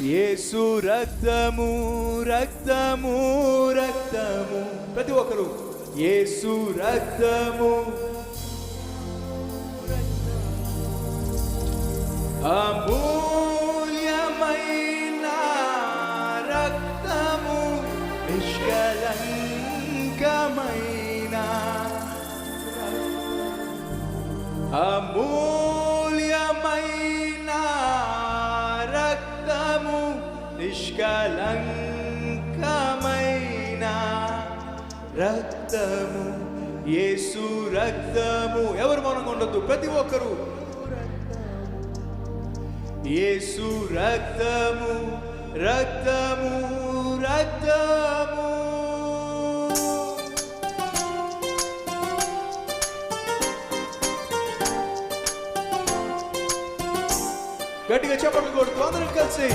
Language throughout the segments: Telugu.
యేసు రక్తము రక్తము రక్తము. ప్రతి ఒక్కరు యేసు రక్తము. అమూల్యమైన రక్తము నిష్కలంకమైన. అమూల్య నిష్కలంకమైన రక్తము యేసు రక్తము. ఎవరు మౌనంగా ఉండొద్దు? ప్రతి ఒక్కరు. యేసు రక్తము రక్తము రక్తము. గట్టిగా చెప్పండి కొడుతూ అందరం కలిసి.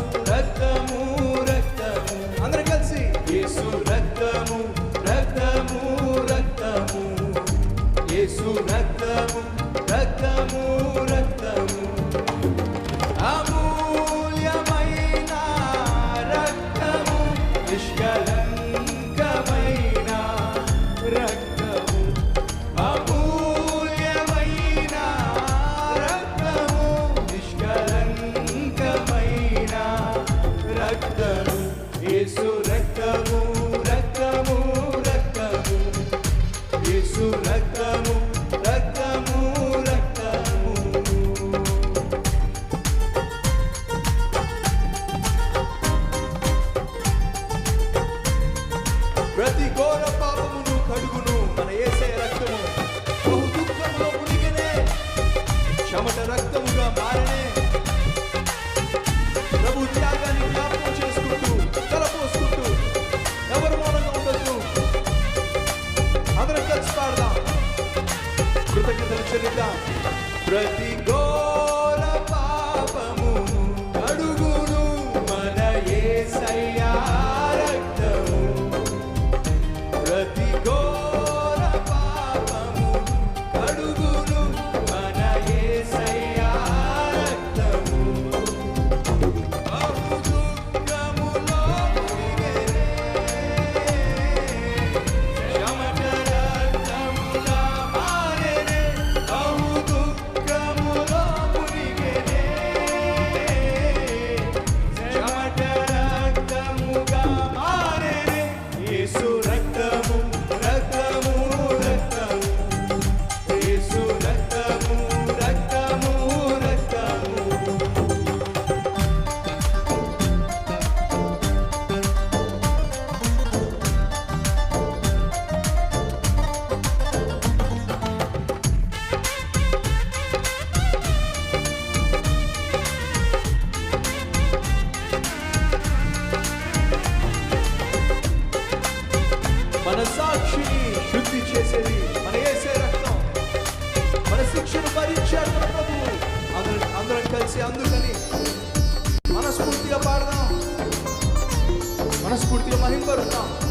प्रति చేసి అందుకని మనస్ఫూర్తిగా పాడదాం. మనస్ఫూర్తిగా మహింపరుద్దాం.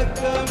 i'm Welcome.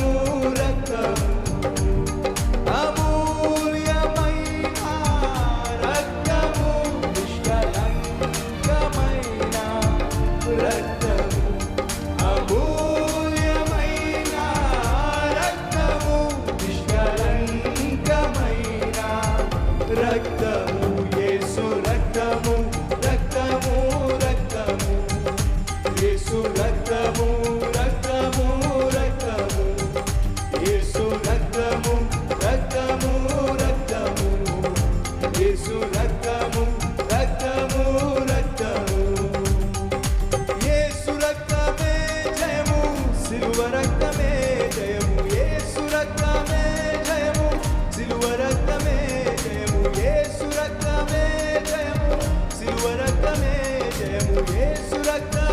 Suracão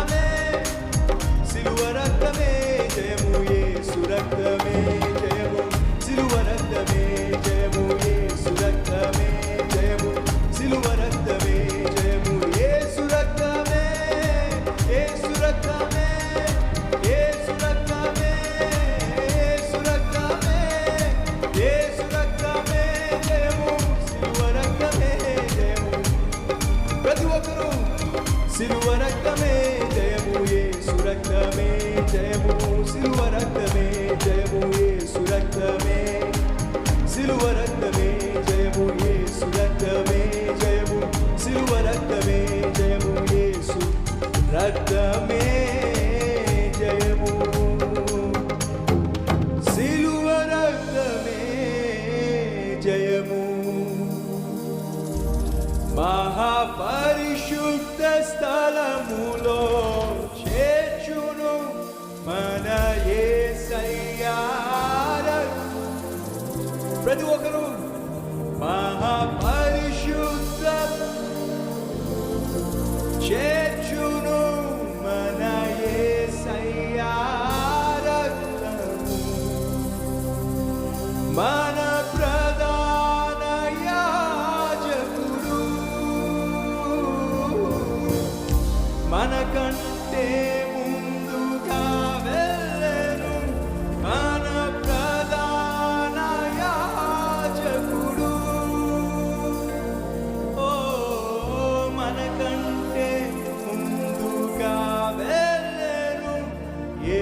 రక్తమే జయము సిలువ రక్తమే జయము యేసు రక్తమే. సిలువ రక్తమే జయము యేసు రక్తమే జయము సిలువ రక్తమే జయము యేసు రక్తమే జయము. సిలువ రక్తమే జయము. మహాపరిశుద్ధ స్థలం